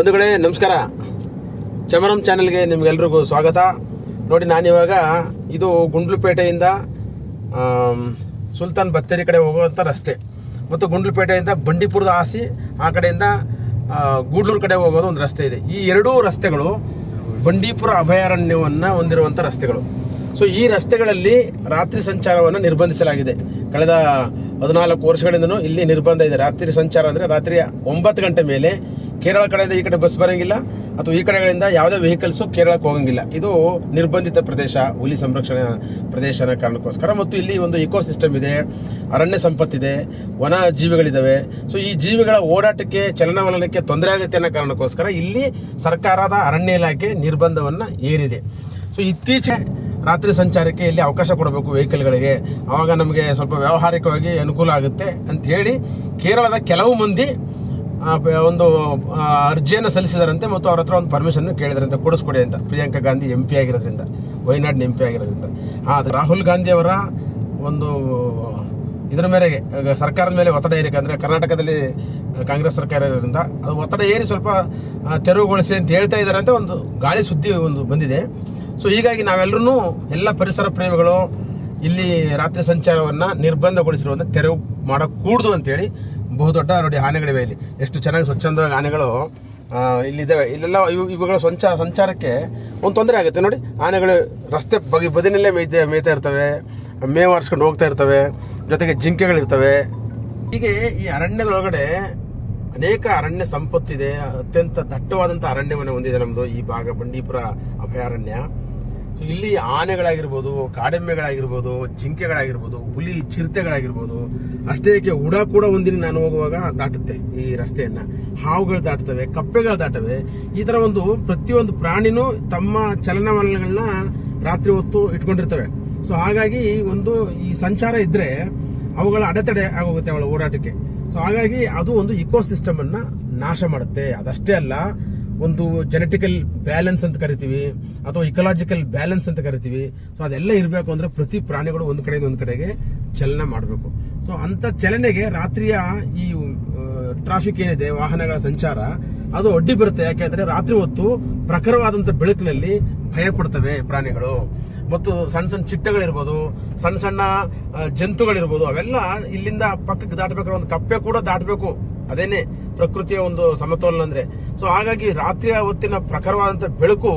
ಬಂಧುಗಳೇ, ನಮಸ್ಕಾರ. ಚಮರಂ ಚಾನೆಲ್ಗೆ ನಿಮಗೆಲ್ರಿಗೂ ಸ್ವಾಗತ. ನೋಡಿ, ನಾನಿವಾಗ ಇದು ಗುಂಡ್ಲುಪೇಟೆಯಿಂದ ಸುಲ್ತಾನ್ ಬತ್ತೇರಿ ಕಡೆ ಹೋಗುವಂಥ ರಸ್ತೆ. ಮತ್ತು ಗುಂಡ್ಲುಪೇಟೆಯಿಂದ ಬಂಡೀಪುರದ ಆಸಿ ಆ ಕಡೆಯಿಂದ ಗೂಡ್ಲೂರು ಕಡೆ ಹೋಗೋದು ಒಂದು ರಸ್ತೆ ಇದೆ. ಈ ಎರಡೂ ರಸ್ತೆಗಳು ಬಂಡೀಪುರ ಅಭಯಾರಣ್ಯವನ್ನು ಹೊಂದಿರುವಂಥ ರಸ್ತೆಗಳು. ಸೊ, ಈ ರಸ್ತೆಗಳಲ್ಲಿ ರಾತ್ರಿ ಸಂಚಾರವನ್ನು ನಿರ್ಬಂಧಿಸಲಾಗಿದೆ. ಕಳೆದ ಹದಿನಾಲ್ಕು ವರ್ಷಗಳಿಂದನೂ ಇಲ್ಲಿ ನಿರ್ಬಂಧ ಇದೆ. ರಾತ್ರಿ ಸಂಚಾರ ಅಂದರೆ ರಾತ್ರಿ ಒಂಬತ್ತು ಗಂಟೆ ಮೇಲೆ ಕೇರಳ ಕಡೆಯಿಂದ ಈ ಕಡೆ ಬಸ್ ಬರೋಂಗಿಲ್ಲ ಅಥವಾ ಈ ಕಡೆಗಳಿಂದ ಯಾವುದೇ ವೆಹಿಕಲ್ಸು ಕೇರಳಕ್ಕೆ ಹೋಗಂಗಿಲ್ಲ. ಇದು ನಿರ್ಬಂಧಿತ ಪ್ರದೇಶ, ಹುಲಿ ಸಂರಕ್ಷಣಾ ಪ್ರದೇಶ ಅನ್ನೋ ಕಾರಣಕ್ಕೋಸ್ಕರ. ಮತ್ತು ಇಲ್ಲಿ ಒಂದು ಇಕೋ ಸಿಸ್ಟಮ್ ಇದೆ, ಅರಣ್ಯ ಸಂಪತ್ತಿದೆ, ವನ ಜೀವಿಗಳಿದ್ದಾವೆ ಸೊ ಈ ಜೀವಿಗಳ ಓಡಾಟಕ್ಕೆ, ಚಲನವಲನಕ್ಕೆ ತೊಂದರೆ ಆಗುತ್ತೆ ಅನ್ನೋ ಕಾರಣಕ್ಕೋಸ್ಕರ ಇಲ್ಲಿ ಸರ್ಕಾರದ ಅರಣ್ಯ ಇಲಾಖೆ ನಿರ್ಬಂಧವನ್ನು ಏರಿದೆ. ಸೊ ಇತ್ತೀಚೆ ರಾತ್ರಿ ಸಂಚಾರಕ್ಕೆ ಇಲ್ಲಿ ಅವಕಾಶ ಕೊಡಬೇಕು ವೆಹಿಕಲ್ಗಳಿಗೆ ಆವಾಗ ನಮಗೆ ಸ್ವಲ್ಪ ವ್ಯಾವಹಾರಿಕವಾಗಿ ಅನುಕೂಲ ಆಗುತ್ತೆ ಅಂತ ಹೇಳಿ ಕೇರಳದ ಕೆಲವು ಮಂದಿ ಒಂದು ಅರ್ಜಿಯನ್ನು ಸಲ್ಲಿಸಿದಾರಂತೆ ಮತ್ತು ಅವ್ರ ಹತ್ರ ಒಂದು ಪರ್ಮಿಷನ್ ಕೇಳಿದ್ರಂತೆ, ಕೊಡಿಸ್ಕೊಡಿ ಅಂತ. ಪ್ರಿಯಾಂಕಾ ಗಾಂಧಿ ಎಂ ಪಿ ಆಗಿರೋದ್ರಿಂದ ವಯನಾಡಿನ ಎಂ ಪಿ ಆಗಿರೋದ್ರಿಂದ ಆದರೆ ರಾಹುಲ್ ಗಾಂಧಿ ಅವರ ಒಂದು, ಇದರ ಮೇರೆಗೆ ಸರ್ಕಾರದ ಮೇಲೆ ಒತ್ತಡ ಏರಿಕೆ ಅಂದರೆ ಕರ್ನಾಟಕದಲ್ಲಿ ಕಾಂಗ್ರೆಸ್ ಸರ್ಕಾರ ಇರೋದ್ರಿಂದ, ಅದು ಒತ್ತಡ ಏರಿ ಸ್ವಲ್ಪ ತೆರವುಗೊಳಿಸಿ ಅಂತ ಹೇಳ್ತಾ ಇದ್ದಾರೆ ಅಂತ ಒಂದು ಗಾಳಿ ಸುದ್ದಿ ಒಂದು ಬಂದಿದೆ. ಸೊ ಹೀಗಾಗಿ ನಾವೆಲ್ಲರೂ ಎಲ್ಲ ಪರಿಸರ ಪ್ರೇಮಿಗಳು ಇಲ್ಲಿ ರಾತ್ರಿ ಸಂಚಾರವನ್ನು ನಿರ್ಬಂಧಗೊಳಿಸಿರುವಂಥ ತೆರವು ಮಾಡಕೂಡ್ದು ಅಂತೇಳಿ ಬಹುದೊಡ್ಡ ನೋಡಿ ಆನೆಗಳಿವೆ ಇಲ್ಲಿ. ಎಷ್ಟು ಚೆನ್ನಾಗಿ ಸ್ವಚ್ಛಂದವಾಗಿ ಆನೆಗಳು ಇಲ್ಲಿದ್ದಾವೆ. ಇಲ್ಲೆಲ್ಲ ಇವು ಇವುಗಳ ಸಂಚ ಸಂಚಾರಕ್ಕೆ ಒಂದು ತೊಂದರೆ ಆಗುತ್ತೆ. ನೋಡಿ, ಆನೆಗಳು ರಸ್ತೆ ಬಗೆ ಬದಿನಲ್ಲೇ ಮೇಯ್ತಾ ಮೇಯ್ತಾ ಇರ್ತವೆ, ಮೇವು ಆರಿಸ್ಕೊಂಡು ಹೋಗ್ತಾ ಇರ್ತವೆ, ಜೊತೆಗೆ ಜಿಂಕೆಗಳಿರ್ತವೆ. ಹೀಗೆ ಈ ಅರಣ್ಯದೊಳಗಡೆ ಅನೇಕ ಅರಣ್ಯ ಸಂಪತ್ತಿದೆ. ಅತ್ಯಂತ ದಟ್ಟವಾದಂಥ ಅರಣ್ಯವನ್ನು ಹೊಂದಿದೆ ನಮ್ಮದು ಈ ಭಾಗ ಬಂಡೀಪುರ ಅಭಯಾರಣ್ಯ. ಇಲ್ಲಿ ಆನೆಗಳಾಗಿರ್ಬೋದು, ಕಾಡೆಮ್ಮೆಗಳಾಗಿರ್ಬೋದು, ಜಿಂಕೆಗಳಾಗಿರ್ಬೋದು, ಹುಲಿ ಚಿರತೆಗಳಾಗಿರ್ಬೋದು, ಅಷ್ಟೇ ಏಕೆ ಉಡ ಕೂಡ ಒಂದಿನ ನಾನು ಹೋಗುವಾಗ ದಾಟುತ್ತೆ ಈ ರಸ್ತೆಯನ್ನ. ಹಾವುಗಳು ದಾಟ್ತವೆ, ಕಪ್ಪೆಗಳು ದಾಟವೆ ಈ ತರ ಒಂದು ಪ್ರತಿಯೊಂದು ಪ್ರಾಣಿನೂ ತಮ್ಮ ಚಲನವಲನಗಳನ್ನ ರಾತ್ರಿ ಹೊತ್ತು ಇಟ್ಕೊಂಡಿರ್ತವೆ. ಸೊ ಹಾಗಾಗಿ ಒಂದು ಈ ಸಂಚಾರ ಇದ್ರೆ ಅವುಗಳ ಅಡೆತಡೆ ಆಗೋಗುತ್ತೆ ಅವಳ ಓಡಾಟಕ್ಕೆ. ಸೊ ಹಾಗಾಗಿ ಅದು ಒಂದು ಇಕೋ ಸಿಸ್ಟಮ್ ಅನ್ನ ನಾಶ ಮಾಡುತ್ತೆ. ಅದಷ್ಟೇ ಅಲ್ಲ ಒಂದು ಜೆನೆಟಿಕಲ್ ಬ್ಯಾಲೆನ್ಸ್ ಅಂತ ಕರಿತೀವಿ, ಅಥವಾ ಇಕಲಾಜಿಕಲ್ ಬ್ಯಾಲೆನ್ಸ್ ಅಂತ ಕರಿತೀವಿ. ಸೊ ಅದೆಲ್ಲ ಇರಬೇಕು ಅಂದ್ರೆ ಪ್ರತಿ ಪ್ರಾಣಿಗಳು ಒಂದು ಕಡೆಯಿಂದ ಒಂದು ಕಡೆಗೆ ಚಲನೆ ಮಾಡಬೇಕು. ಸೊ ಅಂತ ಚಲನೆಗೆ ರಾತ್ರಿಯ ಈ ಟ್ರಾಫಿಕ್ ಏನಿದೆ, ವಾಹನಗಳ ಸಂಚಾರ, ಅದು ಅಡ್ಡಿ ಬರುತ್ತೆ. ಯಾಕೆಂದ್ರೆ ರಾತ್ರಿ ಹೊತ್ತು ಪ್ರಖರವಾದಂತ ಬೆಳಕಿನಲ್ಲಿ ಭಯ ಪಡ್ತವೆ ಪ್ರಾಣಿಗಳು. ಮತ್ತು ಸಣ್ಣ ಸಣ್ಣ ಚಿಟ್ಟಗಳಿರ್ಬೋದು ಸಣ್ಣ ಸಣ್ಣ ಜಂತುಗಳಿರ್ಬೋದು, ಅವೆಲ್ಲ ಇಲ್ಲಿಂದ ಪಕ್ಕಕ್ಕೆ ದಾಟಬೇಕಾದ್ರೆ ಒಂದು ಕಪ್ಪೆ ಕೂಡ ದಾಟಬೇಕು. ಅದೇನೆ ಪ್ರಕೃತಿಯ ಒಂದು ಸಮತೋಲನ ಅಂದ್ರೆ. ಸೊ ಹಾಗಾಗಿ ರಾತ್ರಿಯ ಹೊತ್ತಿನ ಪ್ರಖರವಾದಂತ ಬೆಳಕು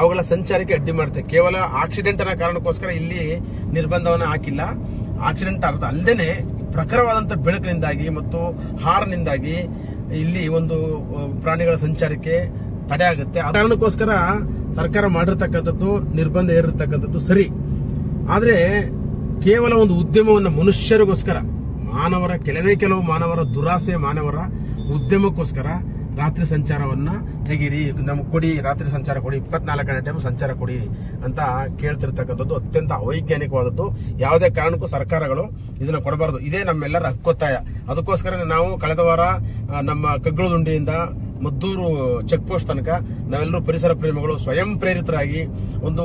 ಅವುಗಳ ಸಂಚಾರಕ್ಕೆ ಅಡ್ಡಿ ಮಾಡುತ್ತೆ. ಕೇವಲ ಆಕ್ಸಿಡೆಂಟ್ ಅನ್ನ ಕಾರಣಕ್ಕೋಸ್ಕರ ಇಲ್ಲಿ ನಿರ್ಬಂಧವನ್ನು ಹಾಕಿಲ್ಲ. ಆಕ್ಸಿಡೆಂಟ್ ಆಗುತ್ತೆ ಅಲ್ಲದೇನೆ ಪ್ರಖರವಾದಂತ ಬೆಳಕಿನಿಂದಾಗಿ ಮತ್ತು ಹಾರ್ನಿಂದಾಗಿ ಇಲ್ಲಿ ಒಂದು ಪ್ರಾಣಿಗಳ ಸಂಚಾರಕ್ಕೆ ತಡೆ ಆಗುತ್ತೆ. ಆ ಕಾರಣಕ್ಕೋಸ್ಕರ ಸರ್ಕಾರ ಮಾಡಿರ್ತಕ್ಕಂಥದ್ದು ನಿರ್ಬಂಧ ಏರಿರ್ತಕ್ಕಂಥದ್ದು ಸರಿ. ಆದರೆ ಕೇವಲ ಒಂದು ಉದ್ಯಮವನ್ನು ಮನುಷ್ಯರಿಗೋಸ್ಕರ ಮಾನವರ, ಕೆಲವೇ ಕೆಲವು ಮಾನವರ ದುರಾಸೆ, ಮಾನವರ ಉದ್ಯಮಕ್ಕೋಸ್ಕರ ರಾತ್ರಿ ಸಂಚಾರವನ್ನ ತೆಗೀರಿ. ನಮ್ಗೆ ಕೊಡಿ, ರಾತ್ರಿ ಸಂಚಾರ ಕೊಡಿ, ಇಪ್ಪತ್ನಾಲ್ಕನೇ ಟೈಮ್ ಸಂಚಾರ ಕೊಡಿ ಅಂತ ಕೇಳ್ತಿರ್ತಕ್ಕಂಥದ್ದು ಅತ್ಯಂತ ಅವೈಜ್ಞಾನಿಕವಾದದ್ದು. ಯಾವುದೇ ಕಾರಣಕ್ಕೂ ಸರ್ಕಾರಗಳು ಇದನ್ನ ಕೊಡಬಾರದು. ಇದೇ ನಮ್ಮೆಲ್ಲರ ಹಕ್ಕೊತ್ತಾಯ. ಅದಕ್ಕೋಸ್ಕರ ನಾವು ಕಳೆದ ವಾರ ನಮ್ಮ ಕಗ್ಗಳದುಂಡಿಯಿಂದ ಮದ್ದೂರು ಚೆಕ್ ಪೋಸ್ಟ್ ತನಕ ನಾವೆಲ್ಲರೂ ಪರಿಸರ ಪ್ರೇಮಿಗಳು ಸ್ವಯಂ ಪ್ರೇರಿತರಾಗಿ ಒಂದು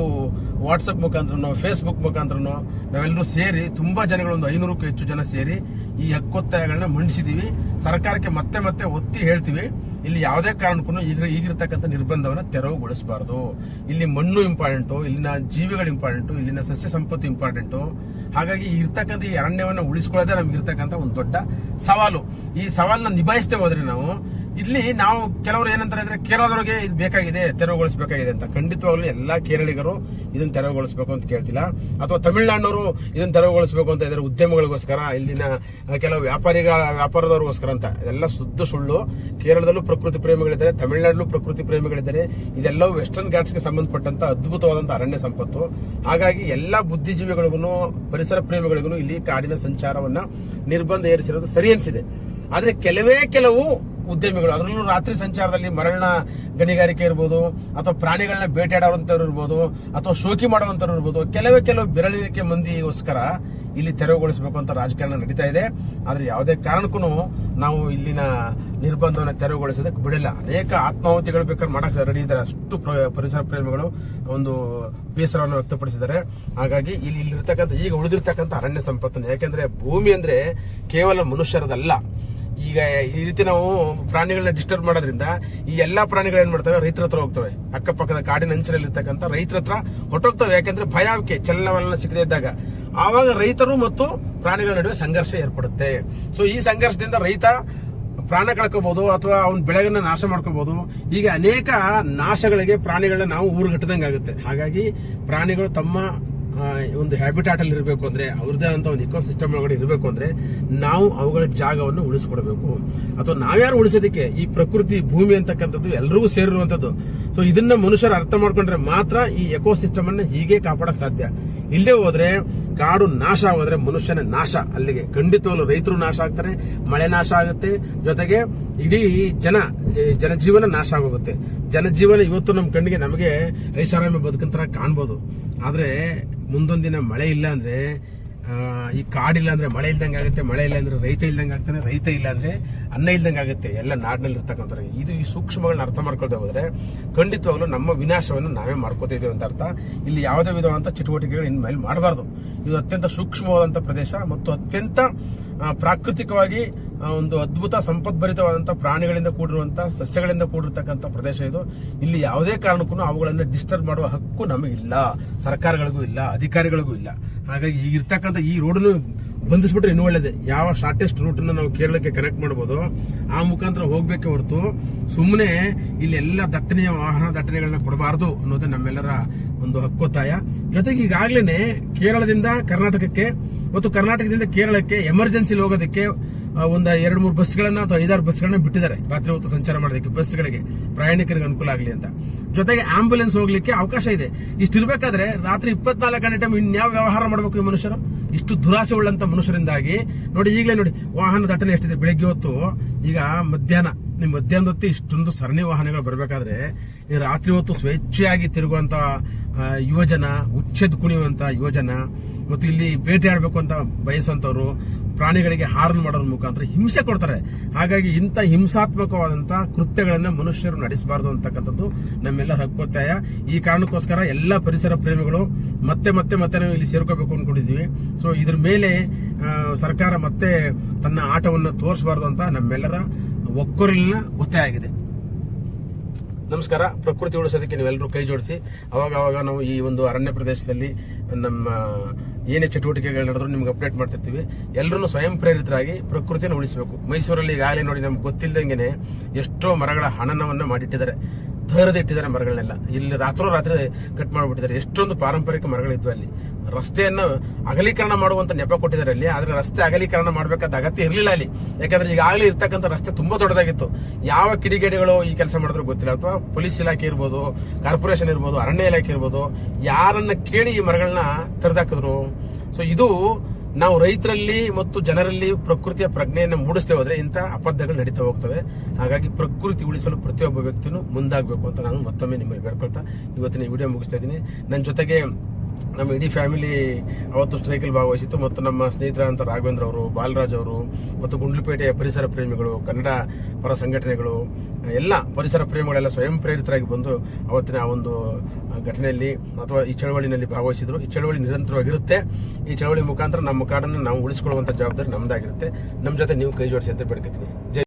ವಾಟ್ಸಪ್ ಮುಖಾಂತರನೋ ಫೇಸ್ಬುಕ್ ಮುಖಾಂತರನೋ ನಾವೆಲ್ಲರೂ ಸೇರಿ ತುಂಬಾ ಜನಗಳು ಒಂದು ಐನೂರಕ್ಕೂ ಹೆಚ್ಚು ಜನ ಸೇರಿ ಈ ಹಕ್ಕೊತ್ತಾಯಗಳನ್ನ ಮಂಡಿಸಿದೀವಿ. ಸರ್ಕಾರಕ್ಕೆ ಮತ್ತೆ ಮತ್ತೆ ಒತ್ತಿ ಹೇಳ್ತೀವಿ. ಇಲ್ಲಿ ಯಾವುದೇ ಕಾರಣಕ್ಕೂ ಈಗ ಈಗಿರ್ತಕ್ಕಂಥ ನಿರ್ಬಂಧವನ್ನ ತೆರವುಗೊಳಿಸಬಾರದು. ಇಲ್ಲಿ ಮಣ್ಣು ಇಂಪಾರ್ಟೆಂಟು ಇಲ್ಲಿನ ಜೀವಿಗಳು ಇಂಪಾರ್ಟೆಂಟು ಇಲ್ಲಿನ ಸಸ್ಯ ಸಂಪತ್ತು ಇಂಪಾರ್ಟೆಂಟು ಹಾಗಾಗಿ ಇರ್ತಕ್ಕಂಥ ಈ ಅರಣ್ಯವನ್ನು ಉಳಿಸ್ಕೊಳ್ಳೋದೇ ನಮ್ಗೆ ಇರ್ತಕ್ಕಂಥ ಒಂದು ದೊಡ್ಡ ಸವಾಲು. ಈ ಸವಾಲನ್ನ ನಿಭಾಯಿಸ್ತೇ ಹೋದ್ರೆ ನಾವು ಇಲ್ಲಿ ನಾವು ಕೆಲವರು ಏನಂತಾರೆ ಅಂದ್ರೆ ಕೇರಳದವರಿಗೆ ಇದು ಬೇಕಾಗಿದೆ, ತೆರವುಗೊಳಿಸಬೇಕಾಗಿದೆ ಅಂತ. ಖಂಡಿತವಾಗ್ಲೂ ಎಲ್ಲಾ ಕೇರಳಿಗರು ಇದನ್ನ ತೆರವುಗೊಳಿಸಬೇಕು ಅಂತ ಕೇಳ್ತಿಲ್ಲ. ಅಥವಾ ತಮಿಳುನಾಡಿನವರು ಇದನ್ನ ತೆರವುಗೊಳಿಸಬೇಕು ಅಂತ ಇದ್ದಾರೆ ಉದ್ಯಮಗಳಿಗೋಸ್ಕರ, ಇಲ್ಲಿನ ಕೆಲವು ವ್ಯಾಪಾರಿಗಳ, ವ್ಯಾಪಾರದವರಿಗೋಸ್ಕರ ಅಂತ. ಇದೆಲ್ಲ ಶುದ್ಧ ಸುಳ್ಳು. ಕೇರಳದಲ್ಲೂ ಪ್ರಕೃತಿ ಪ್ರೇಮಿಗಳಿದ್ದಾರೆ ತಮಿಳುನಾಡಲ್ಲೂ ಪ್ರಕೃತಿ ಪ್ರೇಮಿಗಳಿದ್ದಾರೆ. ಇದೆಲ್ಲವೂ ವೆಸ್ಟರ್ನ್ ಘಾಟ್ಸ್ಗೆ ಸಂಬಂಧಪಟ್ಟಂತ ಅದ್ಭುತವಾದಂತಹ ಅರಣ್ಯ ಸಂಪತ್ತು. ಹಾಗಾಗಿ ಎಲ್ಲಾ ಬುದ್ಧಿಜೀವಿಗಳಿಗೂ, ಪರಿಸರ ಪ್ರೇಮಿಗಳಿಗೂ ಇಲ್ಲಿ ಕಾಡಿನ ಸಂಚಾರವನ್ನ ನಿರ್ಬಂಧ ಏರಿಸಿರೋದು ಸರಿ ಅನಿಸಿದೆ. ಆದರೆ ಕೆಲವೇ ಕೆಲವು ಉದ್ಯಮಿಗಳು. ಅದರಲ್ಲೂ ರಾತ್ರಿ ಸಂಚಾರದಲ್ಲಿ ಮರಳಿನ ಗಣಿಗಾರಿಕೆ ಇರ್ಬೋದು, ಅಥವಾ ಪ್ರಾಣಿಗಳನ್ನ ಬೇಟೆಯಾಡುವಂತವ್ರು ಇರ್ಬೋದು, ಅಥವಾ ಶೋಕಿ ಮಾಡುವಂತವ್ರು ಇರ್ಬೋದು, ಕೆಲವೇ ಕೆಲವು ಬೆರಳಿಕೆ ಮಂದಿಗೋಸ್ಕರ ಇಲ್ಲಿ ತೆರವುಗೊಳಿಸಬೇಕು ಅಂತ ರಾಜಕಾರಣ ನಡೀತಾ ಇದೆ. ಆದ್ರೆ ಯಾವುದೇ ಕಾರಣಕ್ಕೂ ನಾವು ಇಲ್ಲಿನ ನಿರ್ಬಂಧವನ್ನು ತೆರವುಗೊಳಿಸೋದಕ್ಕೆ ಬಿಡಲ್ಲ. ಅನೇಕ ಆತ್ಮಾಹುತಿಗಳು ಬೇಕಾದ್ರೆ ಮಾಡಕ್ಕೆ ರೆಡಿ ಇದ್ದಾರೆ. ಅಷ್ಟು ಪ್ರ- ಪರಿಸರ ಪ್ರೇಮಿಗಳು ಒಂದು ಬೇಸರವನ್ನು ವ್ಯಕ್ತಪಡಿಸಿದ್ದಾರೆ. ಹಾಗಾಗಿ ಇಲ್ಲಿ ಇಲ್ಲಿರ್ತಕ್ಕಂಥ, ಈಗ ಉಳಿದಿರ್ತಕ್ಕಂಥ ಅರಣ್ಯ ಸಂಪತ್ತನ್ನು, ಯಾಕೆಂದ್ರೆ ಭೂಮಿ ಅಂದ್ರೆ ಕೇವಲ ಮನುಷ್ಯರದಲ್ಲ. ಈಗ ಈ ರೀತಿ ನಾವು ಪ್ರಾಣಿಗಳನ್ನ ಡಿಸ್ಟರ್ಬ್ ಮಾಡೋದ್ರಿಂದ ಈ ಎಲ್ಲಾ ಪ್ರಾಣಿಗಳು ಏನ್ ಮಾಡ್ತವೆ? ರೈತರ ಹತ್ರ ಹೋಗ್ತವೆ. ಅಕ್ಕಪಕ್ಕದ ಕಾಡಿನ ಅಂಚಿನಲ್ಲಿರ್ತಕ್ಕಂಥ ರೈತರ ಹತ್ರ ಹೊಟ್ಟೋಗ್ತವೆ ಯಾಕಂದ್ರೆ ಭಯಾವಿಕೆ ಚಲನವಲನ ಸಿಗದೇ ಇದ್ದಾಗ. ಆವಾಗ ರೈತರು ಮತ್ತು ಪ್ರಾಣಿಗಳ ನಡುವೆ ಸಂಘರ್ಷ ಏರ್ಪಡುತ್ತೆ. ಸೊ ಈ ಸಂಘರ್ಷದಿಂದ ರೈತ ಪ್ರಾಣ ಕಳ್ಕೋಬಹುದು ಅಥವಾ ಅವನ ಬೆಳೆಗಳನ್ನ ನಾಶ ಮಾಡ್ಕೋಬಹುದು ಈಗ ಅನೇಕ ನಾಶಗಳಿಗೆ ಪ್ರಾಣಿಗಳನ್ನ ನಾವು ಊರುಗಟ್ಟದಂಗೆ ಆಗುತ್ತೆ ಹಾಗಾಗಿ ಪ್ರಾಣಿಗಳು ತಮ್ಮ ಒಂದು ಹ್ಯಾಬಿಟಾಟ್ ಅಲ್ಲಿ ಇರಬೇಕು ಅಂದ್ರೆ ಅವ್ರದ್ದೇ ಅಂತ ಒಂದು ಇಕೋಸಿಸ್ಟಮ್ ಒಳಗಡೆ ಇರಬೇಕು ಅಂದ್ರೆ ನಾವು ಅವುಗಳ ಜಾಗವನ್ನು ಉಳಿಸ್ಕೊಡ್ಬೇಕು. ಅಥವಾ ನಾವ್ಯಾರು ಉಳಿಸೋದಕ್ಕೆ ಈ ಪ್ರಕೃತಿ, ಭೂಮಿ ಅಂತಕ್ಕಂಥದ್ದು ಎಲ್ರಿಗೂ ಸೇರಿರುವಂತದ್ದು ಸೊ ಇದನ್ನ ಮನುಷ್ಯರು ಅರ್ಥ ಮಾಡ್ಕೊಂಡ್ರೆ ಮಾತ್ರ ಈ ಎಕೋಸಿಸ್ಟಮ್ ಅನ್ನ ಹೀಗೆ ಕಾಪಾಡಕ್ ಸಾಧ್ಯ. ಇಲ್ಲದೆ ಹೋದ್ರೆ ಕಾಡು ನಾಶ ಆಗೋದ್ರೆ ಮನುಷ್ಯನ ನಾಶ. ಅಲ್ಲಿಗೆ ಖಂಡಿತವಾಗ್ಲೂ ರೈತರು ನಾಶ ಆಗ್ತಾರೆ, ಮಳೆ ನಾಶ ಆಗುತ್ತೆ. ಜೊತೆಗೆ ಇಡೀ ಜನ ಜನಜೀವನ ನಾಶ ಆಗೋಗುತ್ತೆ. ಜನಜೀವನ ಇವತ್ತು ನಮ್ಮ ಕಣ್ಣಿಗೆ ನಮಗೆ ಐಷಾರಾಮಿ ಬದುಕಂತರ ಕಾಣ್ಬೋದು. ಆದರೆ ಮುಂದೊಂದು ದಿನ ಮಳೆ ಇಲ್ಲ ಅಂದ್ರೆ ಈ ಕಾಡಿಲ್ಲ ಅಂದ್ರೆ ಮಳೆ ಇಲ್ದಂಗೆ ಆಗುತ್ತೆ, ಮಳೆ ಇಲ್ಲ ಅಂದ್ರೆ ರೈತ ಇಲ್ದಂಗೆ ಆಗ್ತಾನೆ, ರೈತ ಇಲ್ಲ ಅಂದ್ರೆ ಅನ್ನ ಇಲ್ದಂಗೆ ಆಗುತ್ತೆ, ಎಲ್ಲ ನಾಡಿನಲ್ಲಿ ಇರ್ತಕ್ಕಂಥ ಇದು ಈ ಸೂಕ್ಷ್ಮಗಳನ್ನ ಅರ್ಥ ಮಾಡ್ಕೊಳ್ತಾ ಹೋದ್ರೆ ಖಂಡಿತವಾಗ್ಲೂ ನಮ್ಮ ವಿನಾಶವನ್ನು ನಾವೇ ಮಾಡ್ಕೋತಿದ್ದೇವೆ ಅಂತ ಅರ್ಥ. ಇಲ್ಲಿ ಯಾವುದೇ ವಿಧವಾದಂಥ ಚಟುವಟಿಕೆಗಳು ಇನ್ಮೇಲೆ ಮಾಡಬಾರ್ದು. ಇದು ಅತ್ಯಂತ ಸೂಕ್ಷ್ಮವಾದಂತ ಪ್ರದೇಶ ಮತ್ತು ಅತ್ಯಂತ ಪ್ರಾಕೃತಿಕವಾಗಿ ಒಂದು ಅದ್ಭುತ ಸಂಪದ್ಭರಿತವಾದಂತಹ ಪ್ರಾಣಿಗಳಿಂದ ಕೂಡಿರುವಂತಹ, ಸಸ್ಯಗಳಿಂದ ಕೂಡಿರ್ತಕ್ಕಂಥ ಪ್ರದೇಶ ಇದು. ಇಲ್ಲಿ ಯಾವುದೇ ಕಾರಣಕ್ಕೂ ಅವುಗಳನ್ನು ಡಿಸ್ಟರ್ಬ್ ಮಾಡುವ ಹಕ್ಕು ನಮಗಿಲ್ಲ. ಸರ್ಕಾರಗಳಿಗೂ ಇಲ್ಲ, ಅಧಿಕಾರಿಗಳಿಗೂ ಇಲ್ಲ. ಹಾಗಾಗಿ ಈಗ ಇರ್ತಕ್ಕಂಥ ಈ ರೋಡನ್ನು ಬಂಧಿಸ್ಬಿಟ್ರೆ ಇನ್ನೂ ಒಳ್ಳೇದೆ. ಯಾವ ಶಾರ್ಟೆಸ್ಟ್ ರೂಟ್ ನಾವು ಕೇರಳಕ್ಕೆ ಕನೆಕ್ಟ್ ಮಾಡಬಹುದು ಆ ಮುಖಾಂತರ ಹೋಗ್ಬೇಕೆ ಹೊರತು ಸುಮ್ಮನೆ ಇಲ್ಲಿ ಎಲ್ಲ ದಟ್ಟಣೆಯ ವಾಹನ ದಟ್ಟಣೆಗಳನ್ನ ಕೊಡಬಾರದು ಅನ್ನೋದೇ ನಮ್ಮೆಲ್ಲರ ಒಂದು ಹಕ್ಕೊತ್ತಾಯ. ಜೊತೆಗೆ ಈಗಾಗಲೇ ಕೇರಳದಿಂದ ಕರ್ನಾಟಕಕ್ಕೆ, ಮತ್ತು ಕರ್ನಾಟಕದಿಂದ ಕೇರಳಕ್ಕೆ ಎಮರ್ಜೆನ್ಸಿಲಿ ಹೋಗೋದಕ್ಕೆ ಒಂದ್ ಎರಡು ಮೂರು ಬಸ್ಗಳನ್ನ ಅಥವಾ ಐದಾರು ಬಸ್ಗಳನ್ನ ಬಿಟ್ಟಿದ್ದಾರೆ ರಾತ್ರಿ ಹೊತ್ತು ಸಂಚಾರ ಮಾಡೋದಕ್ಕೆ ಬಸ್ಗಳಿಗೆ ಪ್ರಯಾಣಿಕರಿಗೆ ಅನುಕೂಲ ಆಗಲಿ ಅಂತ. ಜೊತೆಗೆ ಆಂಬ್ಯುಲೆನ್ಸ್ ಹೋಗ್ಲಿಕ್ಕೆ ಅವಕಾಶ ಇದೆ. ಇಷ್ಟಿರ್ಬೇಕಾದ್ರೆ ರಾತ್ರಿ ಇಪ್ಪತ್ನಾಲ್ಕು ಗಂಟೆ ಟೈಮ್ ಇನ್ಯಾವ ವ್ಯವಹಾರ ಮಾಡಬೇಕು ಈ ಮನುಷ್ಯರು? ಇಷ್ಟು ದುರಾಸೆ ಉಳ್ಳಂತ ಮನುಷ್ಯರಿಂದಾಗಿ ನೋಡಿ ಈಗಲೇ ನೋಡಿ, ವಾಹನ ದಟ್ಟಣೆ ಎಷ್ಟಿದೆ? ಬೆಳಗ್ಗೆ ಹೊತ್ತು ಈಗ ಮಧ್ಯಾಹ್ನ ನಿಮ್ ಮಧ್ಯಾಹ್ನದ ಹೊತ್ತು ಇಷ್ಟೊಂದು ಸರಣಿ ವಾಹನಗಳು ಬರಬೇಕಾದ್ರೆ ಈ ರಾತ್ರಿ ಹೊತ್ತು ಸ್ವೇಚ್ಛೆಯಾಗಿ ತಿರುಗುವಂತ ಯುವಜನ, ಉಚ್ಚೆದ್ ಕುಣಿಯುವಂತ ಯುವಜನ, ಮತ್ತು ಇಲ್ಲಿ ಬೇಟೆಯಾಡಬೇಕು ಅಂತ ಬಯಸುವಂತವ್ರು ಪ್ರಾಣಿಗಳಿಗೆ ಹಾರ್ನ್ ಮಾಡೋದ್ರ ಮುಖಾಂತರ ಹಿಂಸೆ ಕೊಡ್ತಾರೆ. ಹಾಗಾಗಿ ಇಂಥ ಹಿಂಸಾತ್ಮಕವಾದಂಥ ಕೃತ್ಯಗಳನ್ನ ಮನುಷ್ಯರು ನಡೆಸಬಾರದು ಅಂತಕ್ಕಂಥದ್ದು ನಮ್ಮೆಲ್ಲರ ಹಕ್ಕೊತ್ತಾಯ. ಈ ಕಾರಣಕ್ಕೋಸ್ಕರ ಎಲ್ಲ ಪರಿಸರ ಪ್ರೇಮಿಗಳು ಮತ್ತೆ ಮತ್ತೆ ಮತ್ತೆ ನಾವು ಇಲ್ಲಿ ಸೇರ್ಕೋಬೇಕು ಅನ್ಕೊಂಡಿದೀವಿ ಸೊ ಇದ್ರ ಮೇಲೆ ಸರ್ಕಾರ ಮತ್ತೆ ತನ್ನ ಆಟವನ್ನು ತೋರಿಸಬಾರದು ಅಂತ ನಮ್ಮೆಲ್ಲರ ಒಕ್ಕೊರಲಿನ ಒತ್ತಾಯ ಆಗಿದೆ. ನಮಸ್ಕಾರ. ಪ್ರಕೃತಿ ಉಳಿಸೋದಕ್ಕೆ ನೀವೆಲ್ಲರೂ ಕೈ ಜೋಡಿಸಿ. ಅವಾಗ ಅವಾಗ ನಾವು ಈ ಒಂದು ಅರಣ್ಯ ಪ್ರದೇಶದಲ್ಲಿ ನಮ್ಮ ಏನೇ ಚಟುವಟಿಕೆಗಳು ನಡೆದ್ರು ನಿಮ್ಗೆ ಅಪ್ಡೇಟ್ ಮಾಡ್ತಿರ್ತೀವಿ. ಎಲ್ಲರೂ ಸ್ವಯಂ ಪ್ರೇರಿತರಾಗಿ ಪ್ರಕೃತಿಯನ್ನು ಉಳಿಸಬೇಕು. ಮೈಸೂರಲ್ಲಿ ಈಗಾಗಲೇ ನೋಡಿ ನಮ್ಗೆ ಗೊತ್ತಿಲ್ಲದಂಗೆ ಎಷ್ಟೋ ಮರಗಳ ಹಣನವನ್ನು ಮಾಡಿಟ್ಟಿದ್ದಾರೆ. ತರದಿಟ್ಟಿದ್ದಾರೆ ಮರಗಳನ್ನೆಲ್ಲ. ಇಲ್ಲಿ ರಾತ್ರೋ ರಾತ್ರಿ ಕಟ್ ಮಾಡಿಬಿಟ್ಟಿದ್ದಾರೆ. ಎಷ್ಟೊಂದು ಪಾರಂಪರಿಕ ಮರಗಳಿದ್ವು ಅಲ್ಲಿ. ರಸ್ತೆಯನ್ನು ಅಗಲೀಕರಣ ಮಾಡುವಂತ ನೆಪ ಕೊಟ್ಟಿದ್ದಾರೆ ಅಲ್ಲಿ. ಆದ್ರೆ ರಸ್ತೆ ಅಗಲೀಕರಣ ಮಾಡಬೇಕಾದ ಅಗತ್ಯ ಇರಲಿಲ್ಲ ಅಲ್ಲಿ. ಯಾಕಂದ್ರೆ ಈಗಾಗಲೇ ಇರ್ತಕ್ಕಂಥ ರಸ್ತೆ ತುಂಬಾ ದೊಡ್ಡದಾಗಿತ್ತು. ಯಾವ ಕಿಡಿಗೇಡಿಗಳು ಈ ಕೆಲಸ ಮಾಡಿದ್ರು ಗೊತ್ತಿಲ್ಲ. ಅಥವಾ ಪೊಲೀಸ್ ಇಲಾಖೆ ಇರ್ಬೋದು, ಕಾರ್ಪೊರೇಷನ್ ಇರ್ಬೋದು, ಅರಣ್ಯ ಇಲಾಖೆ ಇರ್ಬೋದು, ಯಾರನ್ನ ಕೇಳಿ ಈ ಮರಗಳನ್ನ ತೆರೆದಾಕಿದ್ರು. ಸೊ ಇದು ನಾವು ರೈತರಲ್ಲಿ ಮತ್ತು ಜನರಲ್ಲಿ ಪ್ರಕೃತಿಯ ಪ್ರಜ್ಞೆಯನ್ನು ಮೂಡಿಸ್ತೇ ಹೋದ್ರೆ ಇಂಥ ಅಪದ್ದಗಳು ನಡೀತಾ ಹೋಗ್ತವೆ. ಹಾಗಾಗಿ ಪ್ರಕೃತಿ ಉಳಿಸಲು ಪ್ರತಿಯೊಬ್ಬ ವ್ಯಕ್ತಿನೂ ಮುಂದಾಗಬೇಕು ಅಂತ ನಾನು ಮತ್ತೊಮ್ಮೆ ನಿಮ್ಮಲ್ಲಿ ಬೇಡ್ಕೊಳ್ತಾ ಇವತ್ತಿನ ವಿಡಿಯೋ ಮುಗಿಸ್ತಾ ಇದ್ದೀನಿ. ನನ್ನ ಜೊತೆಗೆ ನಮ್ಮ ಇಡೀ ಫ್ಯಾಮಿಲಿ ಅವತ್ತು ಸ್ಟ್ರೈಕಲ್ಲಿ ಭಾಗವಹಿಸಿತ್ತು ಮತ್ತು ನಮ್ಮ ಸ್ನೇಹಿತರಾದಂಥ ರಾಘವೇಂದ್ರ ಅವರು, ಬಾಲರಾಜ್ ಅವರು ಮತ್ತು ಗುಂಡ್ಲುಪೇಟೆಯ ಪರಿಸರ ಪ್ರೇಮಿಗಳು, ಕನ್ನಡ ಪರ ಸಂಘಟನೆಗಳು, ಎಲ್ಲ ಪರಿಸರ ಪ್ರೇಮಿಗಳೆಲ್ಲ ಸ್ವಯಂ ಪ್ರೇರಿತರಾಗಿ ಬಂದು ಅವತ್ತಿನ ಆ ಒಂದು ಘಟನೆಯಲ್ಲಿ ಅಥವಾ ಈ ಚಳವಳಿನಲ್ಲಿ ಭಾಗವಹಿಸಿದ್ರು. ಈ ಚಳವಳಿ ನಿರಂತರವಾಗಿರುತ್ತೆ. ಈ ಚಳವಳಿ ಮುಖಾಂತರ ನಮ್ಮ ಕಾಡನ್ನು ನಾವು ಉಳಿಸಿಕೊಳ್ಳುವಂತ ಜವಾಬ್ದಾರಿ ನಮ್ಮದಾಗಿರುತ್ತೆ ನಮ್ಮ ಜೊತೆ ನೀವು ಕೈ ಜೋಡಿಸಿ ಅಂತ ಬೇಡ್ಕೊತೀನಿ ಜೈ